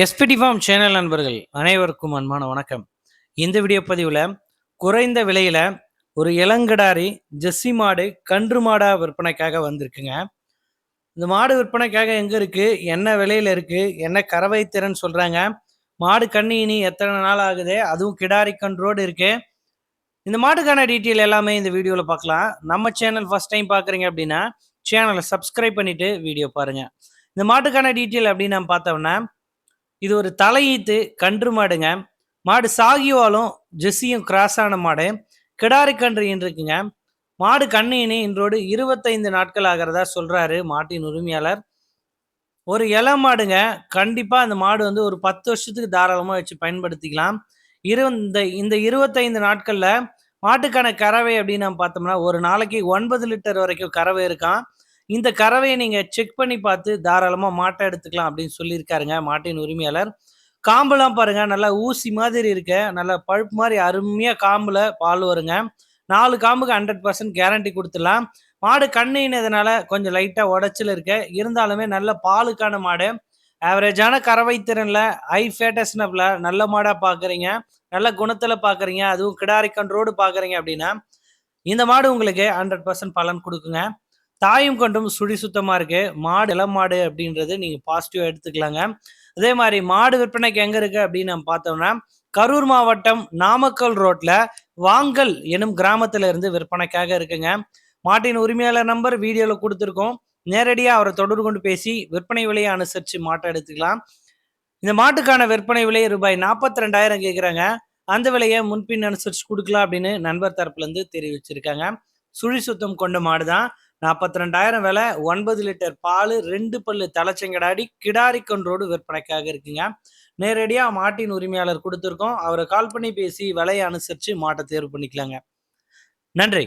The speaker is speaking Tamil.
எஸ்பிடி ஃபார்ம் சேனல் நண்பர்கள் அனைவருக்கும் அன்பான வணக்கம். இந்த வீடியோ பதிவில் குறைந்த விலையில் ஒரு இளங்கடாரி ஜெஸ்ஸி மாடு கன்று மாடாக விற்பனைக்காக வந்திருக்குங்க. இந்த மாடு விற்பனைக்காக எங்கே இருக்குது என்ன விலையில் இருக்குது என்ன கறவை திறன் சொல்கிறாங்க மாடு கண்ணி இனி எத்தனை நாள் ஆகுது அதுவும் கிடாரி கன்றோடு இருக்குது இந்த மாட்டுக்கான டீட்டெயில் எல்லாமே இந்த வீடியோவில் பார்க்கலாம். நம்ம சேனல் ஃபர்ஸ்ட் டைம் பார்க்குறீங்க அப்படின்னா சேனலை சப்ஸ்கிரைப் பண்ணிவிட்டு வீடியோ பாருங்கள் இந்த மாட்டுக்கான டீட்டெயில் அப்படின்னு நம்ம பார்த்தோம்னா இது ஒரு தலையீத்து கன்று மாடுங்க. மாடு சாகிவாலும் ஜெஸ்ஸியும் கிராஸ் ஆன மாடு. கிடாரி கன்று இருக்குங்க மாடு கண்ணினி இன்றோடு இருபத்தைந்து நாட்கள் ஆகிறதா சொல்றாரு மாட்டின் உரிமையாளர். ஒரு இலை மாடுங்க. கண்டிப்பா அந்த மாடு வந்து ஒரு பத்து வருஷத்துக்கு தாராளமா வச்சு பயன்படுத்திக்கலாம். இரு இந்த இந்த இருபத்தைந்து நாட்கள்ல மாட்டுக்கான கறவை அப்படின்னு நம்ம பார்த்தோம்னா ஒரு நாளைக்கு ஒன்பது லிட்டர் வரைக்கும் கறவை இருக்கான் இந்த கறவையை நீங்கள் செக் பண்ணி பார்த்து தாராளமாக மாட்டை எடுத்துக்கலாம் அப்படின்னு சொல்லியிருக்காருங்க மாட்டின் உரிமையாளர். காம்புலாம் பாருங்கள் நல்லா ஊசி மாதிரி இருக்க. நல்லா பழுப்பு மாதிரி அருமையாக காம்பில் பால் வருங்க. நாலு காம்புக்கு ஹண்ட்ரட் பர்சன்ட் கேரண்டி கொடுத்துடலாம். மாடு கண்ணினதுனால கொஞ்சம் லைட்டாக உடச்சல் இருக்க. இருந்தாலுமே நல்ல பாலுக்கான மாடு. ஆவரேஜான கறவை திறனில் ஹை ஃபேட்டஸ்னப்பில் நல்ல மாடாக பார்க்குறீங்க நல்ல குணத்தில் பார்க்குறீங்க அதுவும் கிடாரி கன்றோடு பார்க்குறீங்க அப்படின்னா இந்த மாடு உங்களுக்கு ஹண்ட்ரட் பர்சன்ட் பலன் கொடுக்குங்க. தாயும் கொண்டும் சுழி சுத்தமாக இருக்கு. மாடு இளம் மாடு அப்படின்றது நீங்கள் பாசிட்டிவாக எடுத்துக்கலாங்க. அதே மாதிரி மாடு விற்பனைக்கு எங்கே இருக்கு அப்படின்னு நம்ம பார்த்தோம்னா கரூர் மாவட்டம் நாமக்கல் ரோட்ல வாங்கல் எனும் கிராமத்துல இருந்து விற்பனைக்காக இருக்குங்க. மாட்டின் உரிமையாளர் நம்பர் வீடியோல கொடுத்துருக்கோம். நேரடியாக அவரை தொடர்பு கொண்டு பேசி விற்பனை விலையை அனுசரித்து மாட்டை எடுத்துக்கலாம். இந்த மாட்டுக்கான விற்பனை விலை ரூபாய் நாற்பத்தி ரெண்டாயிரம் கேட்குறாங்க அந்த விலையை முன்பின் அனுசரித்து கொடுக்கலாம் அப்படின்னு நண்பர் தரப்புலேருந்து தெரிவிச்சிருக்காங்க. சுழி சுத்தம் கொண்ட மாடு தான் நாற்பத்தி ரெண்டாயிரம் விலை ஒன்பது லிட்டர் பால் ரெண்டு பல்லு தலைச்செங்கடாடி கிடாரிக்கன்றோடு விற்பனைக்காக இருக்குங்க. நேரடியாக மாட்டின் உரிமையாளர் கொடுத்துருக்கோம். அவரை கால் பண்ணி பேசி விலையை அனுசரித்து மாட்டை தேர்வு பண்ணிக்கலாங்க. நன்றி.